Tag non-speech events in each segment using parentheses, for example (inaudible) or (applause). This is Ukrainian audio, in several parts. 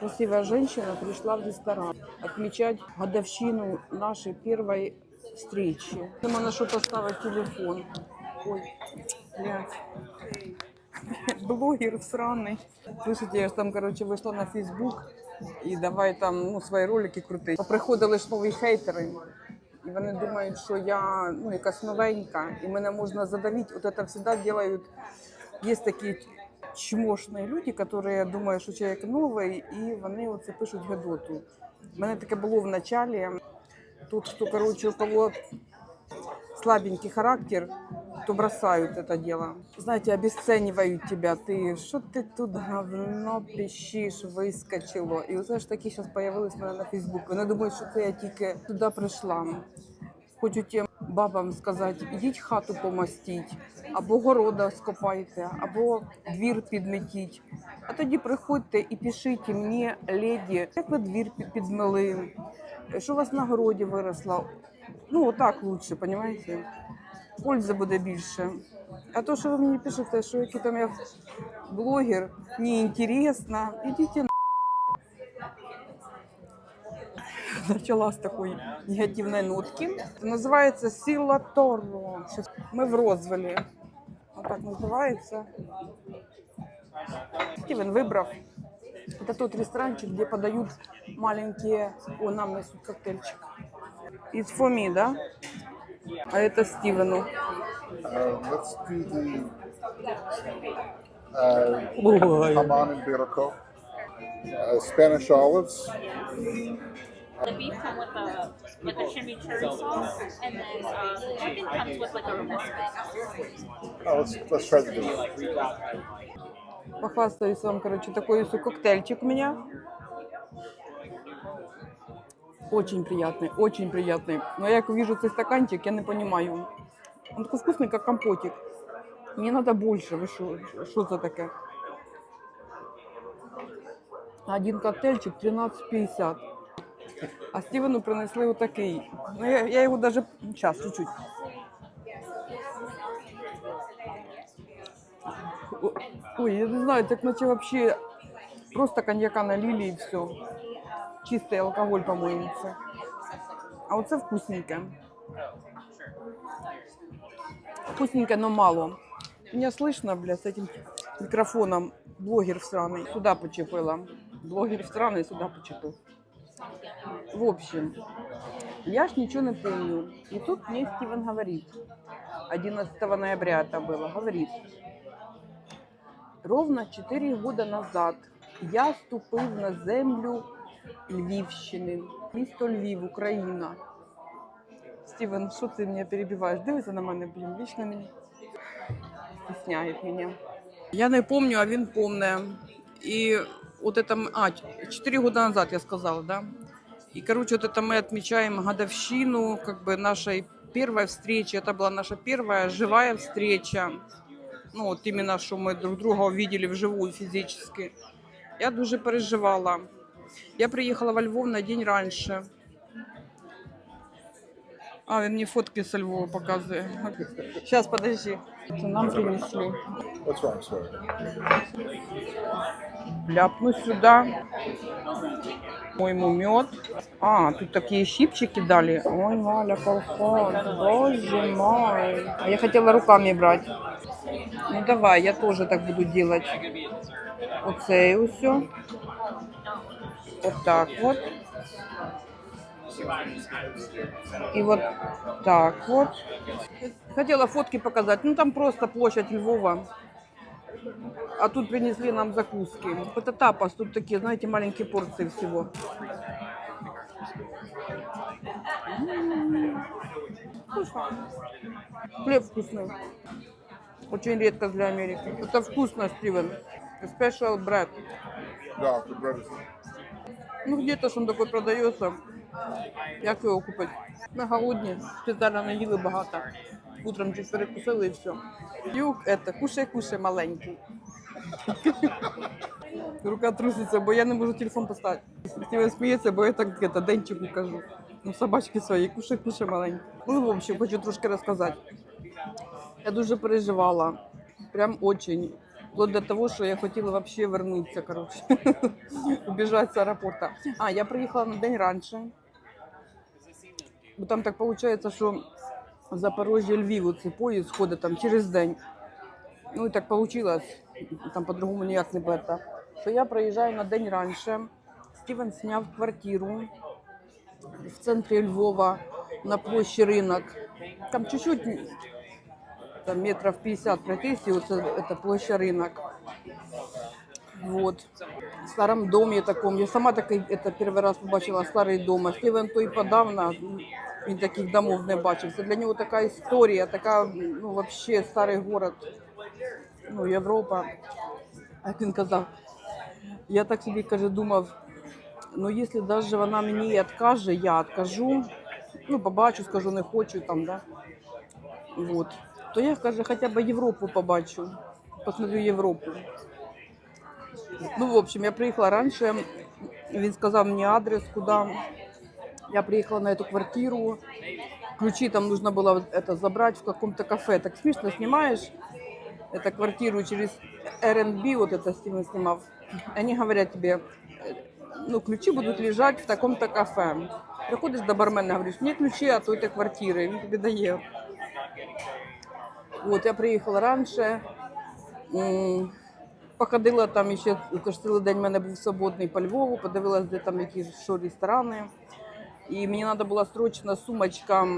Красивая женщина пришла в ресторан отмечать годовщину нашей первой встречи. Нам на поставить телефон. Ой, блядь. (laughs) Блогер сраный. Слушайте, я ж там, короче, вийшла на Фейсбук і давай там ну, свої ролики крути. Поприходили ж нові хейтери. І вони думають, що я ну, якась новенька, і мене можна задавити. От це завжди роблять. Є такі чмошні люди, які думають, що чоловік новий, і вони оце пишуть гадоту. У мене таке було в началі. Тут, хто, короче, у кого слабенький характер, то бросают это дело. Знаете, обесценивают тебя. Ты, что ты тут говно пищиш, вискочило. І оце ж такі зараз появились в мене на Фейсбук. Вони думають, що це я тільки туди прийшла. Хочу тим Бабам сказати, ідіть хату помастіть, або города скопайте, або двір підметіть. А тоді приходьте і пишіть мені, леді, як ви двір під- підмели, що у вас на городі виросло. Ну, отак лучше, понимаете? Пользи буде більше. А то, що ви мені пишете, що який там я блогер, неінтересно, ідіть на Начала з такої негативної нотки. Називається Сіла Торо. Щас- Ми в розвалі. Отак називається. Стивен выбрав. Это тот ресторанчик, где подают маленькие... О, нам несут коктейльчик. It's for me, да? А это Стивену. Uh, let's do the uh, Haman and Biraco. Uh, Spanish olives. The beef come with a with a chimichurri sauce, and then uh, the chicken comes with like a romesco. Oh, let's, let's try the beef. Похвастаюсь вам, короче, такой коктейльчик у меня. Очень приятный, очень приятный. Но я как вижу цей стаканчик, я не понимаю. Он такой вкусный, как компотик. Мне надо больше. Ви що, що це таке? Один коктейльчик 13,50. А Стівену принесли отакий. Ну, я, я його даже... Сейчас, чуть-чуть. О- Ой, я не знаю, так наче вообще просто коньяка налили и все. Чистый алкоголь, по-моему, це. А оце вкусненьке. Вкусненько, но мало. Меня слышно, бля, с этим микрофоном. Блогер всраный. Сюда почепила. Блогер всраный сюда почепил. В общем, я ж ничего не помню. И тут мне Стивен говорит. 11 ноября это было. Говорит. Ровно 4 года назад я ступив на землю Львівщини, місто Львів, Україна. Стівен, що ти мене перебиваєш? Дивися на мене, блін, вічно мені стісняє мене. Я не пам'ятаю, а він пам'ятає. І от это, м- а, 4 года назад я сказала, да? И, короче, вот это мы отмечаем годовщину как бы нашей первой встречи. Это была наша первая живая встреча. Ну, от іменно, що ми друг друга увидели вживую фізично. Я дуже переживала. Я приїхала во Львов на день раніше. А, він мені фотки з Львова показує. Зараз, подожди. Це нам принесли. Ляпну сюда. Моему мед. А, тут такие щипчики дали. Ой, Валя, колхоз. Боже мой. А я хотела руками брать. Ну давай, я тоже так буду делать. Оце і усе. Вот так вот. И вот так вот. Хотела фотки показать. Ну там просто площадь Львова. А тут принесли нам закуски. Это тапас, тут такие, знаете, маленькие порции всего. М. Вкусно. Хлеб вкусный. Очень редко для Америки. Это вкусно, Стивен. Special bread. No, the bread is. Ну, где-то ж он такой продается. Як його купити? Ми голодні, спеціально не їли багато. Утром чуть перекусили і все. Юг, это, кушай, кушай, маленький. Рука труситься, бо я не можу телефон поставити. Стівен сміється, бо я так это, денчику кажу. Ну, собачки свої, кушай, кушай, маленький. Ну, в общем, хочу трошки розказати. Я дуже переживала. Прям очень. Вплоть до того, що я хотіла вообще вернутися, коротше, (laughs) убіжати з аеропорту. А, я приїхала на день раніше. Бо там так виходить, що Запорожжя Львів цей поїзд ходить там через день. Ну і так вийшло, там по-другому ніяк не буде. Що я приїжджаю на день раніше. Стівен зняв квартиру в центрі Львова на площі ринок. Там чуть-чуть, там метров 50 пройтись, и вот это площадь рынок. Вот. В старом домі такому. Я сама такий это перший раз побачила старий дом. Стівен той подавно він таких домов не бачив. Це для нього така історія, така, ну, вообще старий город, ну, Європа. Як він казав, я так собі каже, думав, ну якщо навіть вона мені відкаже, я відкажу, ну, побачу, скажу, не хочу там, да. Вот. То я, каже, хоча б Європу побачу, посмотрю Європу. Ну, в общем, я приїхала раніше, він сказав мені адрес, куди. Я приехала на эту квартиру. Ключи там нужно было вот это забрать в каком-то кафе. Так смешно снимаешь эту квартиру через R&B, вот это Стивен снимал. Они говорят тебе, э, ну, ключи будут лежать в таком-то кафе. Приходишь до бармена, говоришь, мне ключи от той квартиры, він тобі дає. Вот, я приїхала раніше. Походила там ще цілий день в мене був свободний по Львову, подивилась, де там які що ресторани. І мені треба була срочно сумочка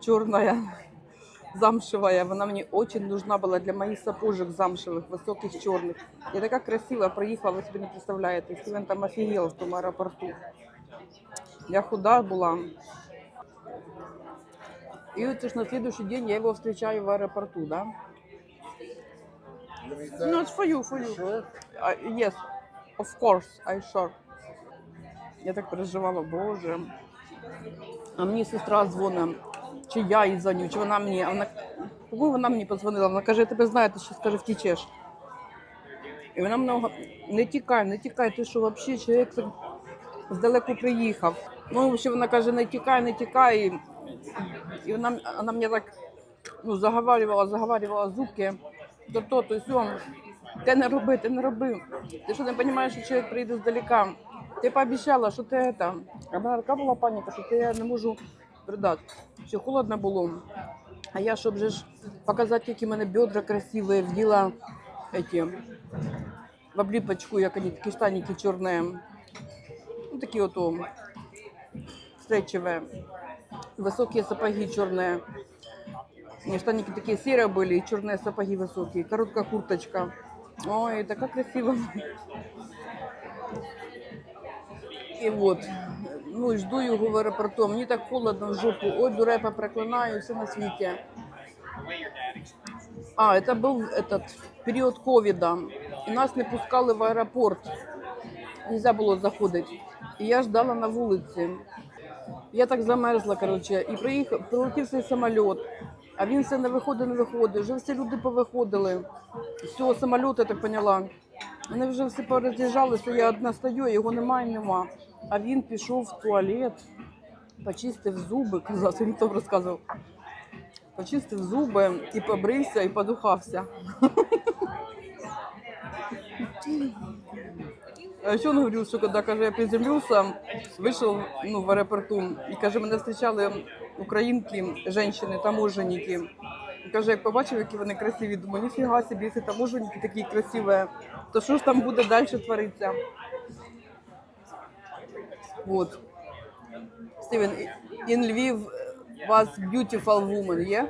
чорна, (laughs) замшевая. Вона мені дуже нужна була для моїх сапожок замшевих, високих, чорних. Я така красива приїхала, ви собі не представляєте. Стівен там офігел в тому аеропорту. Я худа була. І от ж на следующий день я його зустрічаю в аеропорту. Да? You need No, that? for you, for you. Sure. Uh, yes, of course, I sure. Я так переживала, боже. А мені сестра дзвонить, чи я їй дзвоню, чи вона мені. А вона, коли вона мені подзвонила, вона каже, я тебе знаю, ти ще скаже, втічеш. І вона мене га- не тікай, не тікай, ти що взагалі чоловік здалеку приїхав. Ну, взагалі вона каже, не тікай, не тікай. І вона, вона мені так ну, заговарювала, заговарювала зубки, то то, то сьом. Ти не роби, ти не роби. Ти що не розумієш, що чоловік прийде здалека. Ти пообіцяла, що ти це. А в мене така була паніка, що ти я не можу передати. Ще холодно було. А я, щоб же ж показати, які в мене бедра красиві, вділа эти, в обліпочку, як вони, такі штаники чорні. Ну, такі ото стретчевые. Высокие сапоги черные. Не, штаники такие серые были, и черные сапоги высокие. Короткая курточка. Ой, такая красиво. І от, ну і жду його в аеропорту. Мені так холодно в жопу. Ой, дурепа проклинаю, все на світі. А, це був этот, період ковіда. І нас не пускали в аеропорт. Нельзя було заходити. І я ждала на вулиці. Я так замерзла, коротше, і приїхав, прилетів цей самоліт. А він все не виходить, не виходить. Вже всі люди повиходили. З цього самоліту, я так поняла. Вони вже всі пороз'їжджалися, я одна стою, його немає, нема. А він пішов в туалет, почистив зуби, (laughs) казав, він то розказував. Почистив зуби і побрився, і подухався. (laughs) А еще он говорил, что когда каже, я приземлился, вышел ну, в аэропорту, и каже, мене зустрічали українки, жінки, таможенники. Каже, як побачив, які вони красиві, думаю, ніфіга собі, якщо таможенники такі красиві, то що ж там буде далі творитися? Вот. Стивен, in Lviv was beautiful woman, yeah?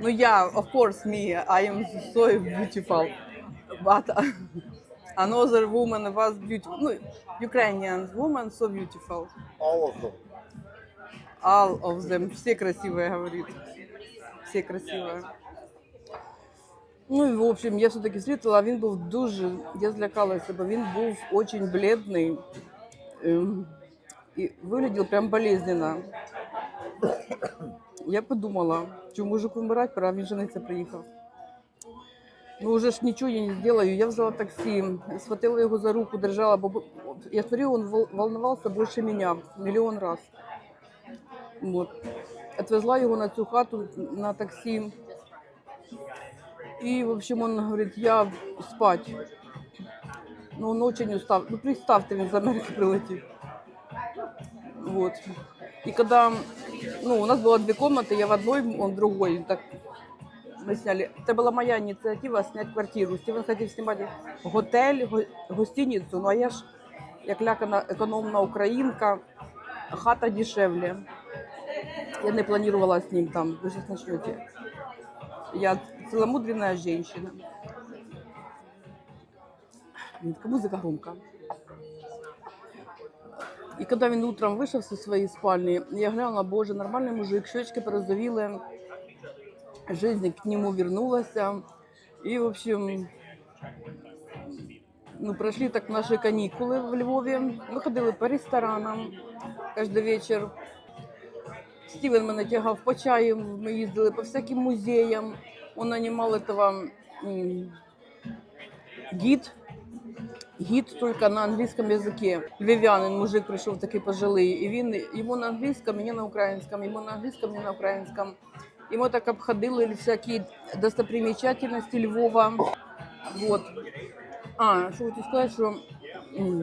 Ну, yeah, of course, me, I am so beautiful. But (laughs) another woman was beautiful. Ну, Ukrainian woman so beautiful. All of them. All of them. Все красивые, говорит. Все красивые. Ну і в общем, я все-таки встретила, а він був дуже, я злякалася, бо він був очень бледний і виглядів прям болезненно. Я подумала, що мужик вмирати, пора, він жениться приїхав. Ну, уже ж нічого я не сделаю. Я взяла таксі, схватила його за руку, держала, бо я смотрю, он вол- волновался больше меня, миллион раз. Вот. Отвезла його на цю хату на таксі. И, в общем, он говорит, я спать. Ну, он очень устал. Ну, представьте, він з Америки прилетів. Вот. И когда, ну, у нас было две комнаты, я в одной, он в другой. Так мы сняли. Это была моя инициатива снять квартиру. Стивен хотел снимать готель, го- гостиницу, ну а я ж, як лякана економна українка, хата дешевле. Я не планировала с ним там, вы сейчас начнете. Я целомудренная женщина. Блин, такая музыка громкая. И когда он утром вышел со своей спальни, я глянула, боже, нормальный мужик, щечки порозовели, жизнь к нему вернулась. И, в общем, ну, прошли так наши каникулы в Львове. Ми ходили по ресторанам кожен вечір. Стівен мене тягав по чаю, ми їздили по всяким музеям. Он нанимал этого гид, гид только на англійському язикі. Львів'янин, мужик прийшов такий пожилий, і він йому на англійському, мені на українському, йому на англійському, мені на українському. І мы так обходили всякие достопримечательности Львова. Вот. А, что хочу сказать, м,